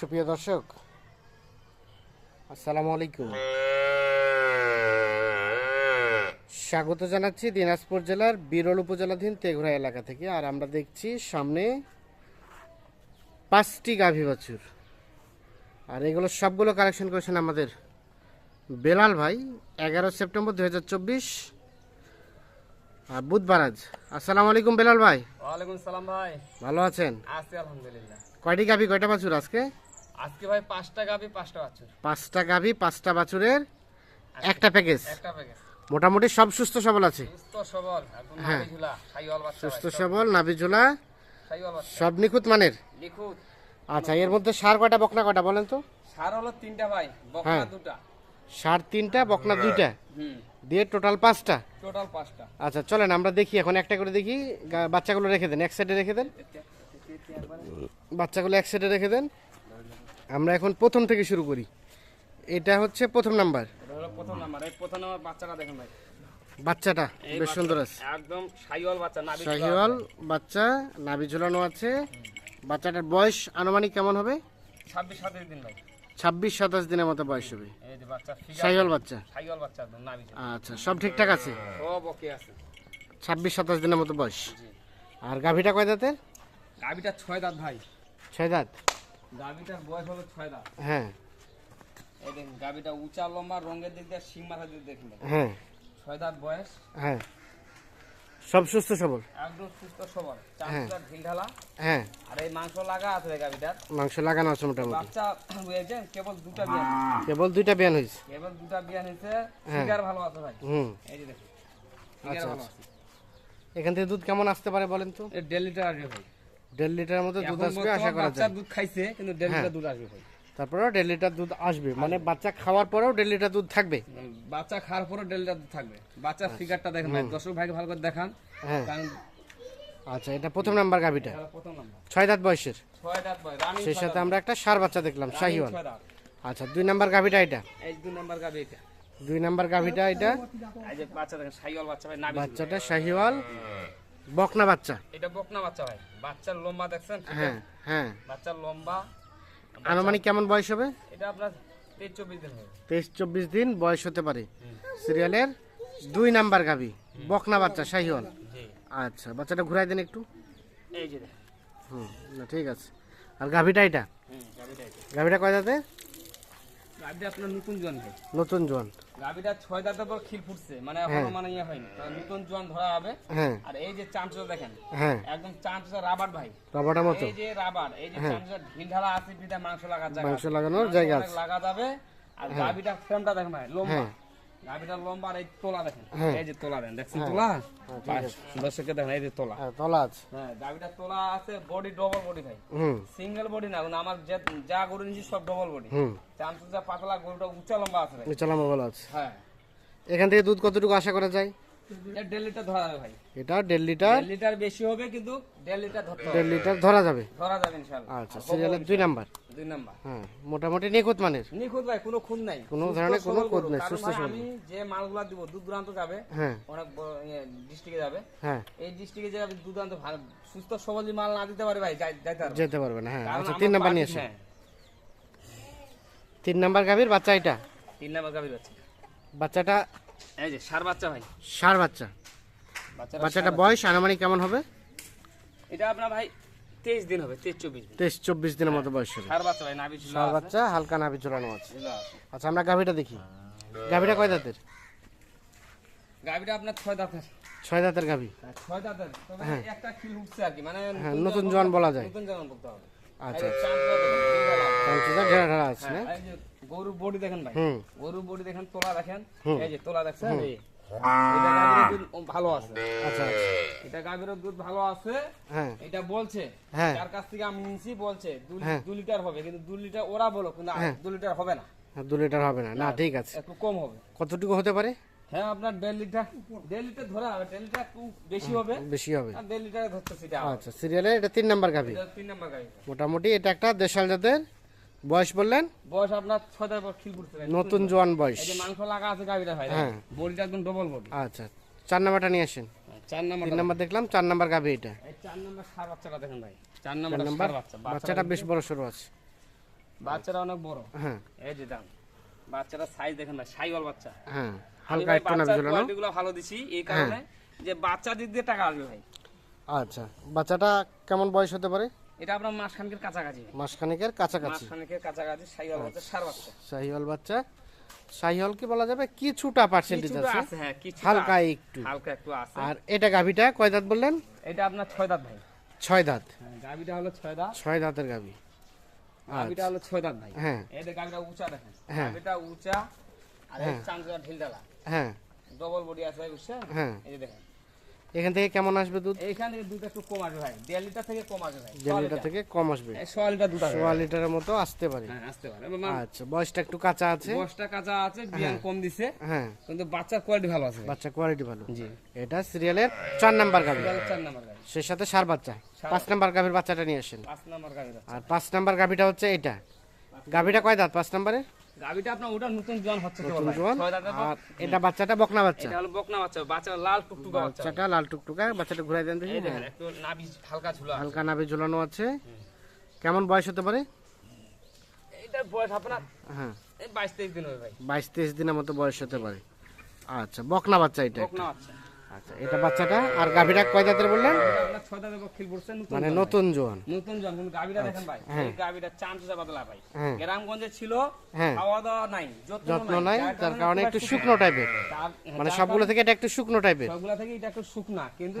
সুপ্রিয় দর্শক আসসালামু আলাইকুম। স্বাগত জানাচ্ছি দিনাজপুর জেলার বিরল উপজেলাধীন তেঘরা এলাকা থেকে আর আমরা দেখছি সামনে পাঁচটি গাভী বাছুর। আর এগুলো সবগুলো কালেকশন করেছেন আমাদের বেলাল ভাই এগারো সেপ্টেম্বর দু হাজার চব্বিশ বুধবার আজ। আসসালামু আলাইকুম বেলাল ভাই। ওয়ালাইকুম সালাম ভাই। ভালো আছেন? আছি আলহামদুলিল্লাহ। কয়টি গাভী কয়টা বাছুর আজকে? আজকে ভাই পাঁচটা গাবি পাঁচটা বাছুর। পাঁচটা গাভী পাঁচটা বাছুরের একটা প্যাকেজ। একটা প্যাকেজ। মোটামুটি সব সুস্থ সবল আছে। সুস্থ সবল হ্যাঁ। ঝুলা সুস্থ সব সবল নাভিঝোলা সব নিখুঁত মানের? নিখুঁত। আচ্ছা এর মধ্যে সার কয়টা বকনা কয়টা বলেন তো? সার হলো তিনটা ভাই বকনা হ্যাঁ। দুটা। সার তিনটা বকনা দুইটা? হুম। দিয়ে টোটাল পাঁচটা? টোটাল পাঁচটা। আচ্ছা চলেন আমরা দেখি এখন একটা করে দেখি। বাচ্চাগুলো রেখে দেন এক সাইডে রেখে দেন। বাচ্চাগুলো এক সাইডে রেখে দেন। আমরা এখন প্রথম থেকে শুরু করি। এটা হচ্ছে প্রথম নাম্বার। প্রথম নাম্বার। এই প্রথম নাম্বার বাচ্চাটা দেখেন ভাই। বাচ্চাটা বেশ সুন্দর আছে। একদম সাইওয়াল বাচ্চা নাভি শাহিওয়াল বাচ্চা নাভি ঝুলানো আছে। বাচ্চাটার বয়স আনুমানিক কেমন হবে? ছাব্বিশ সাতাশ দিন ভাই। দিনের মতো বয়স হবে। এই যে বাচ্চা শাহিওয়াল বাচ্চা? সাইওয়াল বাচ্চা একদম নাভি আচ্ছা সব ঠিকঠাক আছে? সব ওকে আছে। ছাব্বিশ সাতাশ দিনের মতো বয়স। আর গাভীটা কয় দাঁতের? গাবিটা ছয় দাঁত ভাই। ছয় দাঁত। গাবিটার বয়স হলো ছয় দাঁত। হ্যাঁ। এই দেখুন গাবিটা উঁচা লম্বা রঙের দিক দিয়ে শিং মাথার দিক দেখুন। হ্যাঁ। ছয় দাঁত বয়স। হ্যাঁ। সব সুস্থ সবল? একদম সুস্থ সবল। চামচটা ঢিল ঢালা। হ্যাঁ। আর এই মাংস লাগা আছে গাবিটার মাংস লাগানো আছে মোটামুটি। বাচ্চা বুঝেছেন কেবল দুটা বিয়ান কেবল দুইটা বিয়ান হয়েছে। কেবল দুটা বিয়ান হয়েছে। হ্যাঁ। ফিগার ভালো আছে ভাই। হুম। এই যে দেখুন ফিগার আচ্ছা, ভালো আচ্ছা। আছে। এখান থেকে দুধ কেমন আসতে পারে বলেন তো? দেড় লিটার আসবে ভাই। দেড় লিটারের মতো দুধ আসবে আশা করা যায়। দুধ খাইছে কিন্তু দেড় হ্যাঁ। লিটার দুধ আসবে ভাই। তারপরেও দেড় লিটার দুধ আসবে। মানে বাচ্চা খাওয়ার পরেও দেড় লিটার দুধ থাকবে। বাচ্চা খাওয়ার পরে দেড় লিটার দুধ থাকবে। বাচ্চার ফিগারটা দেখেন ভাই দর্শক ভাইকে ভালো করে দেখান। হ্যাঁ। আচ্ছা এটা প্রথম নাম্বার গাভীটা। ছয় দাঁত বয়সের। সেই সাথে আমরা একটা সার বাচ্চা দেখলাম শাহিওয়াল। আচ্ছা দুই নাম্বার গাভীটা এটা? দুই নাম্বার গাবি এটা। দুই নাম্বার গাভীটা এটা? দেখেন বাচ্চাটা শাহিওয়াল। বকনা বাচ্চা। এটা বকনা বাচ্চা ভাই। বাচ্চার লম্বা দেখছেন? হ্যাঁ হ্যাঁ। বাচ্চার লম্বা। আনুমানিক কেমন বয়স হবে? এটা আপনার তেইশ চব্বিশ দিন হবে। তেইশ চব্বিশ দিন বয়স হতে পারে। সিরিয়ালের দুই নাম্বার গাভী। বকনা বাচ্চা শাহিওয়াল। জি। আচ্ছা বাচ্চাটা ঘুরাই দেন একটু। এই যে হুম না ঠিক আছে। আর গাভীটা এটা? হুম গাবিটা এটা। গাভীটা কয় দাঁতে? গাবিটা আপনার নতুন জোয়ান ভাই। নতুন জোয়ান। গাবিটা ছয় দাঁতের পর খিল ফুটছে মানে এখনও মানে ইয়ে হয়নি। নতুন জোয়ান ধরা হবে। হ্যাঁ। আর এই যে চামচটা দেখেন হ্যাঁ। একদম চামচটা রাবার ভাই। রাবারটা মতো। এই যে রাবার এই যে চামচটা ঢিল ঢালা আছে বিধা মাংস লাগা জায়গা মাংস লাগানোর জায়গা আছে। লাগা যাবে আর গাবিটা ফ্রেমটা দেখেন ভাই লম্বা। হ্যাঁ। লম্বা আর এই তোলা দেখেন। হ্যাঁ। এই যে তোলা দেন দেখছেন তোলা? দর্শককে দেখেন এই যে তোলা। হ্যাঁ তলা আছে। হ্যাঁ গাবিটা তোলা আছে বডি ডবল বডি ভাই। হুম। সিঙ্গেল বডি না কিন্তু আমার যা গরু নিয়েছি সব ডবল বডি পাতলা গরুটা উঁচা লম্বা আছে উঁচা লম্বা আছে। হ্যাঁ। এখান থেকে দুধ কতটুকু আশা করা যায়? এটা দেড় লিটার ধরা যাবে ভাই। এটা দেড় লিটার? দেড় লিটার বেশি হবে কিন্তু দেড় লিটার ধরতে দেড় লিটার ধরা যাবে? ধরা যাবে ইনশাল্লাহ আচ্ছা সিরিয়ালের দুই নাম্বার? দুই নাম্বার। হ্যাঁ মোটামুটি নিখুঁত মানের? নিখুঁত ভাই কোনো খুন নাই। কোনো ধরনের কোনো সবল নাই, সুস্থ সবল। আমি যে মালগুলা দিব দূর দূরান্ত যাবে হ্যাঁ। অনেক ডিস্ট্রিক্টে যাবে। হ্যাঁ। এই ডিস্ট্রিক্টে যাবে দূর দূরান্ত সুস্থ সবল মাল না দিতে পারে ভাই যাইতে পারবে যেতে পারবে না হ্যাঁ। আচ্ছা তিন নাম্বার নিয়ে আসেন হ্যাঁ, তিন নাম্বার গাভীর বাচ্চা এটা? তিন নাম্বার গাভীর বাচ্চা। বাচ্চাটা এই যে সার বাচ্চা ভাই। সার বাচ্চা। বাচ্চাটা বয়স আনুমানিক কেমন হবে? এটা আপনার ভাই তেইশ দিন হবে তেইশ চব্বিশ তেইশ চব্বিশ দিনের মতো বয়স হবে। সার বাচ্চা ভাই নাভি সার বাচ্চা হালকা নাভি ঝোলানো আছে। আচ্ছা আমরা গাভীটা দেখি। গাভীটা কয় দাঁতের? গাভীটা আপনার ছয় দাঁতের। ছয় দাঁতের গাভী। ছয় দাঁতের। তবে একটা খিল উঠছে আর কি মানে হ্যাঁ নতুন জোয়ান বলা যায়। নতুন জন্ম করতে হবে। আচ্ছা ঘেরা আছে না গরুর বডি দেখেন ভাই। গরুর বডি দেখেন তোলা দেখেন। এই যে তোলা দেখছেন এই এটা গাভীর দুধ ভালো আছে। আচ্ছা এটা গাভীর দুধ ভালো আছে। হ্যাঁ। এটা বলছে যার কাছ থেকে আমি নিয়েছি বলছে দু-। লিটার হবে কিন্তু দু লিটার ওরা বলো কিন্তু। লিটার হবে না। লিটার হবে না। না ঠিক আছে। একটু কম হবে। কতটুকু হতে পারে? হ্যাঁ আপনার দেড় লিটার দেড় লিটার ধরা হবে দেড় লিটার একটু বেশি হবে। বেশি হবে। দেড় লিটারে ধরতেছি এটা আচ্ছা সিরিয়ালে এটা তিন নাম্বার গাভী। তিন নম্বর গাড়ি মোটামুটি এটা একটা দেশাল জাতের বয়স বললেন? বয়স আপনার ছয় পর খিল নতুন জোয়ান বয়স। এই যে মাংস লাগা আছে গাড়িটা ভাই হ্যাঁ। বডিটা একদম ডবল বডি। আচ্ছা চার নাম্বারটা নিয়ে আসেন। চার নম্বর তিন নাম্বার দেখলাম চার নাম্বার গাভী এটা। চার নম্বর সার বাচ্চাটা দেখেন ভাই। চার নাম্বার? বাচ্চা বাচ্চাটা বেশ বড় সড়ো আছে। বাচ্চারা অনেক বড়। হ্যাঁ। এই যে দাম। বাচ্চারা সাইজ দেখেন না সাইওয়াল বাচ্চা। হ্যাঁ হালকা একটু বাচ্চার ঝুলানো কোয়ালিটি ভালো দিছি এই কারণে যে বাচ্চা দিক দিয়ে টাকা আসবে ভাই। আচ্ছা বাচ্চাটা কেমন বয়স হতে পারে? এটা আপনার মাসখানকের কাছাকাছি। মাসখানেকের কাছাকাছি। মাসখানেকের কাছাকাছি সাইওয়াল বাচ্চা সার বাচ্চা। শাহিওয়াল বাচ্চা। শাহিওয়াল কি বলা যাবে? কিছুটা পার্সেন্টেজ আছে। হ্যাঁ কিছু হালকা একটু। হালকা একটু আছে। আর এটা গাভিটা কয় দাঁত বললেন? এটা আপনার ছয় দাঁত ভাই। ছয় দাঁত। হ্যাঁ, গাবিটা হলো ছয় দাঁত। ছয় দাঁতের গাভি। গাবিটা হলো ছয় দাঁত ভাই। হ্যাঁ। যে গাবিটা উঁচা দেখেন। হ্যাঁ। গাবিটা উঁচা আর এই চামচা ঢিল হ্যাঁ। ডবল বডি আছে বুঝছেন? হ্যাঁ। এই দেখেন। এখান থেকে কেমন আসবে দুধ? এইখান থেকে দুধ একটু কম আসবে ভাই। দেড় লিটার থেকে কম আসবে ভাই। দেড় লিটার থেকে কম আসবে। সোয়া লিটার দুধ সোয়া লিটারের মতো আসতে পারে। হ্যাঁ আসতে পারে। আচ্ছা বয়সটা একটু কাঁচা আছে? বয়সটা কাঁচা আছে বিয়ান কম দিছে। হ্যাঁ। কিন্তু বাচ্চার কোয়ালিটি ভালো আছে। বাচ্চা কোয়ালিটি ভালো। জি। এটা সিরিয়ালের চার নাম্বার গাভি। চার নাম্বার গাড়ি সেই সাথে সার বাচ্চা। পাঁচ নাম্বার গাভির বাচ্চাটা নিয়ে আসেন। পাঁচ নাম্বার গাড়ি আর পাঁচ নাম্বার গাভিটা হচ্ছে এটা গাভিটা কয় দাঁত? পাঁচ নাম্বারে? গাবিটা আপনার ওটা নতুন জন হচ্ছে নতুন জোয়ান আর এটা বাচ্চাটা বকনা বাচ্চা? এটা হলো বকনা বাচ্চা। বাচ্চা লাল টুকটুকা বাচ্চা। বাচ্চাটা লাল টুকটুকা বাচ্চাটা ঘুরাই দেন দেখি। দেখেন একটু নাভি হালকা ঝুলা হালকা নাভি ঝুলানো আছে। কেমন বয়স হতে পারে? এইটার বয়স আপনার হ্যাঁ। এই বাইশ তেইশ দিন হবে ভাই। বাইশ তেইশ দিনের মতো বয়স হতে পারে। আচ্ছা বকনা বাচ্চা এটা বকনা বাচ্চা। আচ্ছা এটা বাচ্চাটা? আর গাভিটা কয় দাঁতের বললেন? মানে নতুন জোয়ান। নতুন কিন্তু গাবিটা দেখেন ভাই এই গাবিটা চামচা বদলা ভাই। হ্যাঁ। গ্রামগঞ্জে ছিল হ্যাঁ। খাওয়া দাওয়া নাই যত্ন নাই। যার কারণে একটু শুকনো। টাইপের মানে সবগুলো থেকে এটা একটু শুকনো টাইপের সবগুলা থেকে এটা একটু শুকনা কিন্তু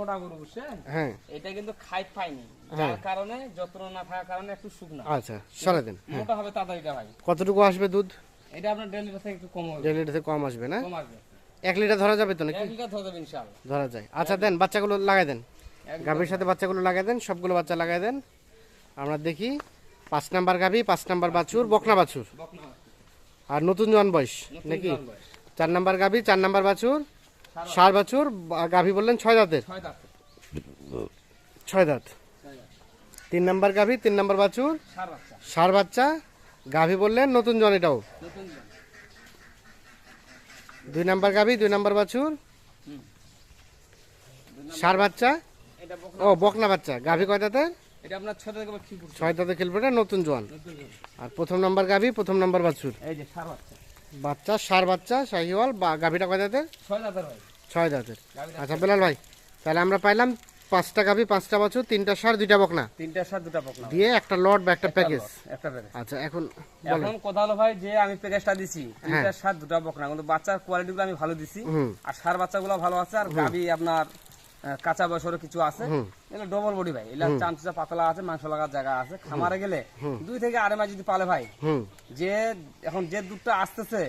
মোটা গরু বুঝছেন? হ্যাঁ। এটা কিন্তু খাই পাইনি। যার কারণে যত্ন না থাকার কারণে একটু শুকনা। আচ্ছা সরে দেন। মোটা হবে তাড়াতাড়ি ভাই। কতটুকু আসবে দুধ? এটা আপনার দেড় লিটার থেকে একটু কম হবে। দেড় লিটার থেকে কম আসবে না? কম আসবে। এক লিটার ধরা যাবে তো নাকি? এক লিটার ধরে দেবেন ইনশাআল্লাহ। ধরা যায়। আচ্ছা দেন বাচ্চাগুলো লাগাই দেন। গাভীর সাথে বাচ্চাগুলো লাগাই দেন সবগুলো বাচ্চা লাগাই দেন। আমরা দেখি পাঁচ নাম্বার গাভী পাঁচ নাম্বার বাছুর বকনা বাছুর। আর নতুন জোয়ান বয়স নাকি? চার নাম্বার গাভী চার নাম্বার বাছুর সার বাছুর গাভী বললেন ছয় দাঁতের। ছয় দাঁত। তিন নাম্বার গাভী তিন নাম্বার বাছুর সার বাচ্চা। গাভী বললেন নতুন জন এটাও। দুই নাম্বার গাভী দুই নাম্বার বাছুর। সার বাচ্চা? ও বকনা বাচ্চা। গাভী কয় দাঁতের ছয় দাঁতে খেলবে এটা নতুন জোয়ান। আর প্রথম নাম্বার গাভী প্রথম নাম্বার বাছুর? বাচ্চা। সার বাচ্চা শাহিওয়াল বা গাভীটা কয় দাঁতের? ছয় দাঁতের আচ্ছা বেলাল ভাই তাহলে আমরা পাইলাম পাঁচটা গাভি পাঁচটা বছর তিনটা সার দুইটা বকনা। তিনটা সার দুটা বকনা। দিয়ে একটা লট বা একটা প্যাকেজ। একটা প্যাকেজ। আচ্ছা এখন এখন কথা হলো ভাই যে আমি প্যাকেজটা দিছি তিনটা সার দুটা বকনা। কিন্তু বাচ্চার কোয়ালিটিগুলো আমি ভালো দিছি। আর সার বাচ্চাগুলো ভালো আছে আর গাবি আপনার কাঁচা বয়সেরও কিছু আছে। এগুলো ডবল বডি ভাই। এগুলো চামচা পাতলা আছে মাংস লাগার জায়গা আছে। খামারে গেলে দুই থেকে আড়াই মাস যদি পালে ভাই যে এখন যে দুধটা আসতেছে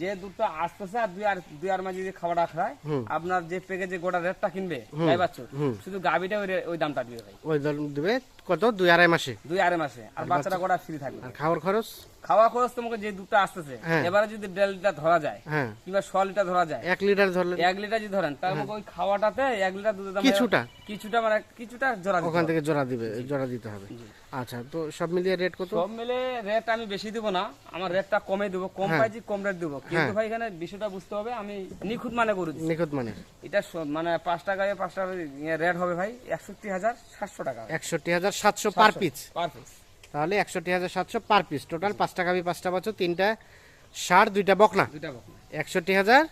যে দুধটা আসতেছে আর দুই আর দুই আর মাস যদি খাবারটা খায় আপনার যে প্যাকেজে গোটা রেটটা কিনবে গাই বাচ্চা শুধু গাবিটা ওই ওই দামটা দিবে ভাই। ওই দাম দিবে কত? দুই আড়াই মাসে। দুই আড়াই মাসে। আর বাচ্চাটা গোটা ফ্রি থাকবে। আর খাওয়ার খরচ? খাওয়া খরচ তোমাকে যে দুধটা আসতেছে হ্যাঁ। এবারে যদি দেড় লিটার ধরা যায় হ্যাঁ। কিংবা ছ লিটার ধরা যায় এক লিটার ধরলেন এক লিটার যদি ধরেন তার মধ্যে ওই খাওয়াটাতে এক লিটার দুধের দাম কিছুটা? কিছুটা মানে কিছুটা জোড়া ওখান থেকে জোড়া দিবে জোড়া দিতে হবে। আচ্ছা তো সব মিলিয়ে রেট কত? সব মিলে রেট আমি বেশি দিব না আমার রেটটা কমে দেবো কম হ্যাঁ। পাইছি কম রেট দেবো। কিন্তু ভাই এখানে বিষয়টা বুঝতে হবে আমি নিখুঁত মানে করে দিচ্ছি নিখুঁত মানে। এটা মানে পাঁচ টাকায় পাঁচ টাকা রেট হবে ভাই একষট্টি হাজার সাতশো টাকা। একষট্টি হাজার সাতশো পার পিস পার পিস তাহলে একষট্টি হাজার সাতশো পার পিস টোটাল পাঁচটা গাভি পাঁচটা বছর তিনটা সার দুইটা বকনা। দুইটা বকনা। একষট্টি হাজার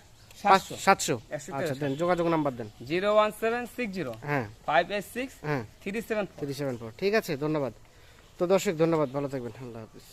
সাতশো। সাতশো। 61,700 আচ্ছা দেন যোগাযোগ নাম্বার দেন। Zero one seven six zero. হ্যাঁ। ফাইভ এইট সিক্স হ্যাঁ। Three seven three seven four. ঠিক আছে ধন্যবাদ। তো দর্শক ধন্যবাদ। ভালো থাকবেন। আল্লাহ হাফিজ।